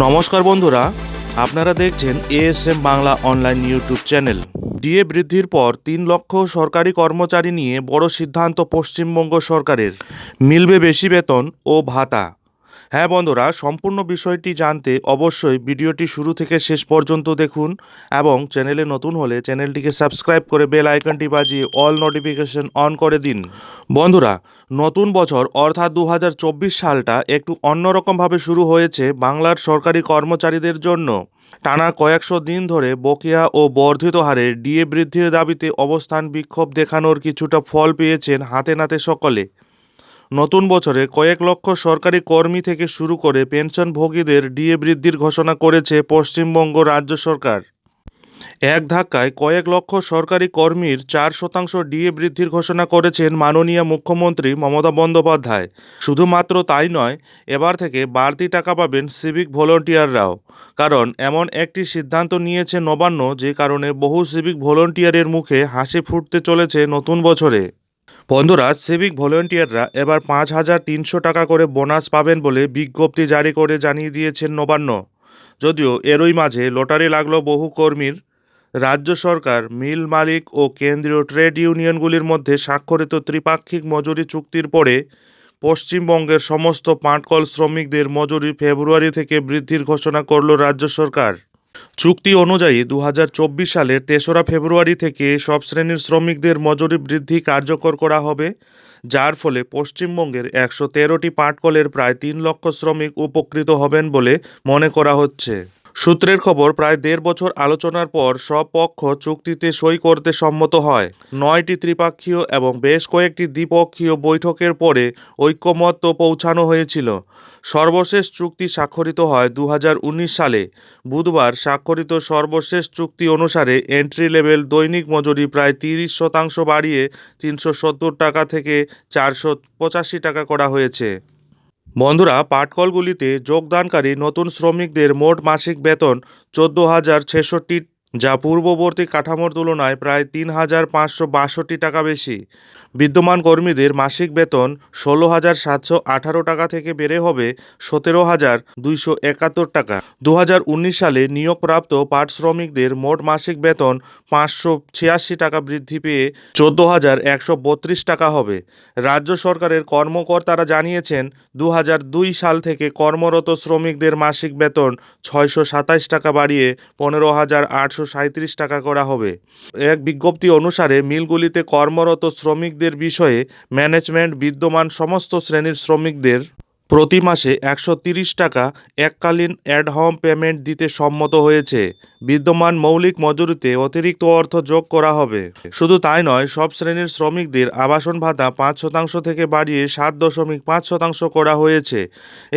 নমস্কার বন্ধুরা, আপনারা দেখছেন ASM Bangla online YouTube channel DA বৃদ্ধির পর তিন লক্ষ সরকারি কর্মচারী নিয়ে বড় সিদ্ধান্ত পশ্চিমবঙ্গ সরকারের। মিলবে বেশি বেতন ও ভাতা। হ্যাঁ বন্ধুরা, সম্পূর্ণ বিষয়টি জানতে অবশ্যই ভিডিওটি শুরু থেকে শেষ পর্যন্ত দেখুন এবং চ্যানেলে নতুন হলে চ্যানেলটিকে সাবস্ক্রাইব করে বেল আইকনটি বাজিয়ে অল নোটিফিকেশন অন করে দিন। বন্ধুরা, নতুন বছর অর্থাৎ দু হাজার চব্বিশ সালটা একটু অন্যরকমভাবে শুরু হয়েছে বাংলার সরকারি কর্মচারীদের জন্য। টানা কয়েকশো দিন ধরে বকেয়া ও বর্ধিত হারে ডিএ বৃদ্ধির দাবিতে অবস্থান বিক্ষোভ দেখানোর কিছুটা ফল পেয়েছেন হাতে নাতে সকলে। নতুন বছরে কয়েক লক্ষ সরকারি কর্মী থেকে শুরু করে পেনশনভোগীদের ডিএ বৃদ্ধির ঘোষণা করেছে পশ্চিমবঙ্গ রাজ্য সরকার। এক ধাক্কায় কয়েক লক্ষ সরকারি কর্মীর চার শতাংশ ডিএ বৃদ্ধির ঘোষণা করেছেন মাননীয় মুখ্যমন্ত্রী মমতা বন্দ্যোপাধ্যায়। শুধুমাত্র তাই নয়, এবার থেকে বাড়তি টাকা পাবেন সিভিক ভলেন্টিয়াররাও। কারণ এমন একটি সিদ্ধান্ত নিয়েছে নবান্ন যে কারণে বহু সিভিক ভলেন্টিয়ারের মুখে হাসি ফুটতে চলেছে নতুন বছরে। বন্ধুরা সিভিক ভলেন্টিয়াররা এবার পাঁচ হাজার তিনশো টাকা করে বোনাস পাবেন বলে বিজ্ঞপ্তি জারি করে জানিয়ে দিয়েছেন নবান্ন। যদিও এরই মাঝে লটারি লাগল বহু কর্মীর। রাজ্য সরকার, মিল মালিক ও কেন্দ্রীয় ট্রেড ইউনিয়নগুলির মধ্যে স্বাক্ষরিত ত্রিপাক্ষিক মজুরি চুক্তির পরে পশ্চিমবঙ্গের সমস্ত পাটকল শ্রমিকদের মজুরি ফেব্রুয়ারি থেকে বৃদ্ধির ঘোষণা করল রাজ্য সরকার। চুক্তি অনুযায়ী দুহাজার চব্বিশ সালের তেসরা ফেব্রুয়ারি থেকে সব শ্রেণির শ্রমিকদের মজুরি বৃদ্ধি কার্যকর করা হবে, যার ফলে পশ্চিমবঙ্গের একশো তেরোটি পাটকলের প্রায় তিন লক্ষ শ্রমিক উপকৃত হবেন বলে মনে করা হচ্ছে। সূত্রের খবর, প্রায় দেড় বছর আলোচনার পর সব পক্ষ চুক্তিতে সই করতে সম্মত হয়। নয়টি ত্রিপাক্ষীয় এবং বেশ কয়েকটি দ্বিপক্ষীয় বৈঠকের পরে ঐক্যমত্য পৌঁছানো হয়েছিল। সর্বশেষ চুক্তি স্বাক্ষরিত হয় দু হাজার উনিশ সালে। বুধবার স্বাক্ষরিত সর্বশেষ চুক্তি অনুসারে এন্ট্রি লেভেল দৈনিক মজুরি প্রায় তিরিশ শতাংশ বাড়িয়ে তিনশো সত্তর টাকা থেকে চারশো পঁচাশি টাকা করা হয়েছে। বন্ধুরা পাটকলগুলিতে যোগদানকারী নতুন শ্রমিকদের মোট মাসিক বেতন চোদ্দ হাজার ছেষট্টি যা পূর্ববর্তী কাঠামোর তুলনায় প্রায় তিন হাজার পাঁচশো বাষট্টি টাকা বেশি। বিদ্যমান কর্মীদের মাসিক বেতন ষোলো হাজার সাতশো আঠারো টাকা থেকে বেড়ে হবে সতেরো হাজার দুইশো একাত্তর টাকা। দু হাজার উনিশ সালে নিয়োগপ্রাপ্ত পাট শ্রমিকদের মোট মাসিক বেতন পাঁচশো ছিয়াশি টাকা বৃদ্ধি পেয়ে চোদ্দ হাজার একশো বত্রিশ টাকা হবে। রাজ্য সরকারের কর্মকর্তারা জানিয়েছেন দু হাজার দুই সাল থেকে কর্মরত শ্রমিকদের মাসিক বেতন ছয়শো সাতাইশ টাকা বাড়িয়ে পনেরো হাজার আটশো সাঁত্রিশ টাকা করা হবে। এক বিজ্ঞপ্তি অনুসারে মিলগুলিতে কর্মরত শ্রমিকদের বিষয়ে ম্যানেজমেন্ট, বিদ্যমান সমস্ত শ্রেণির শ্রমিকদের প্রতি মাসে একশো তিরিশ টাকা এককালীন অ্যাডহম পেমেন্ট দিতে সম্মত হয়েছে। বিদ্যমান মৌলিক মজুরিতে অতিরিক্ত অর্থ যোগ করা হবে। শুধু তাই নয়, সব শ্রেণির শ্রমিকদের আবাসন ভাতা পাঁচ শতাংশ থেকে বাড়িয়ে সাত দশমিক পাঁচ শতাংশ করা হয়েছে।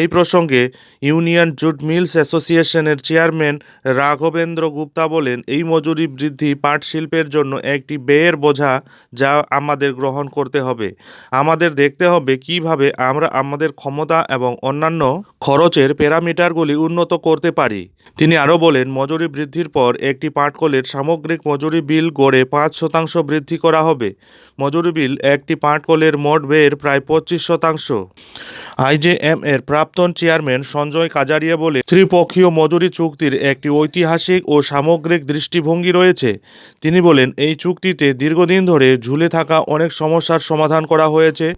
এই প্রসঙ্গে ইউনিয়ন জুট মিলস অ্যাসোসিয়েশনের চেয়ারম্যান রাঘবেন্দ্র গুপ্তা বলেন, এই মজুরি বৃদ্ধি পাট শিল্পের জন্য একটি ব্যয়ের বোঝা যা আমাদের গ্রহণ করতে হবে। আমাদের দেখতে হবে কীভাবে আমরা আমাদের ক্ষমতা এবং অন্যান্য খরচের প্যারামিটারগুলি উন্নত করতে পারি। তিনি আরও বলেন, মজুরি বৃদ্ধির পর একটি পাটকলের সামগ্রিক মজুরি বিল গড়ে পাঁচ শতাংশ বৃদ্ধি করা হবে। মজুরি বিল একটি পাটকলের মোট ব্যয়ের প্রায় পঁচিশ শতাংশ। আইজেএম এর প্রাক্তন চেয়ারম্যান সঞ্জয় কাজারিয়া বলে ত্রিপক্ষীয় মজুরি চুক্তির একটি ঐতিহাসিক ও সামগ্রিক দৃষ্টিভঙ্গি রয়েছে। তিনি বলেন, এই চুক্তিতে দীর্ঘদিন ধরে ঝুলে থাকা অনেক সমস্যার সমাধান করা হয়েছে।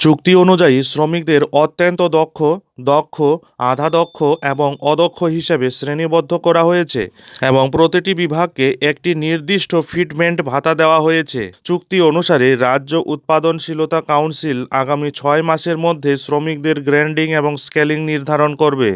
চুক্তি অনুযায়ী শ্রমিকদের অত্যন্ত দক্ষ দক্ষ আধা দক্ষ এবং অদক্ষ হিসেবে শ্রেণীবদ্ধ করা হয়েছে এবং প্রতিটি বিভাগকে একটি নির্দিষ্ট ফিটমেন্ট ভাতা দেওয়া হয়েছে। চুক্তি অনুসারে রাজ্য উৎপাদনশীলতা কাউন্সিল আগামী ছয় মাসের মধ্যে শ্রমিকদের গ্র্যান্ডিং এবং স্কেলিং নির্ধারণ করবে।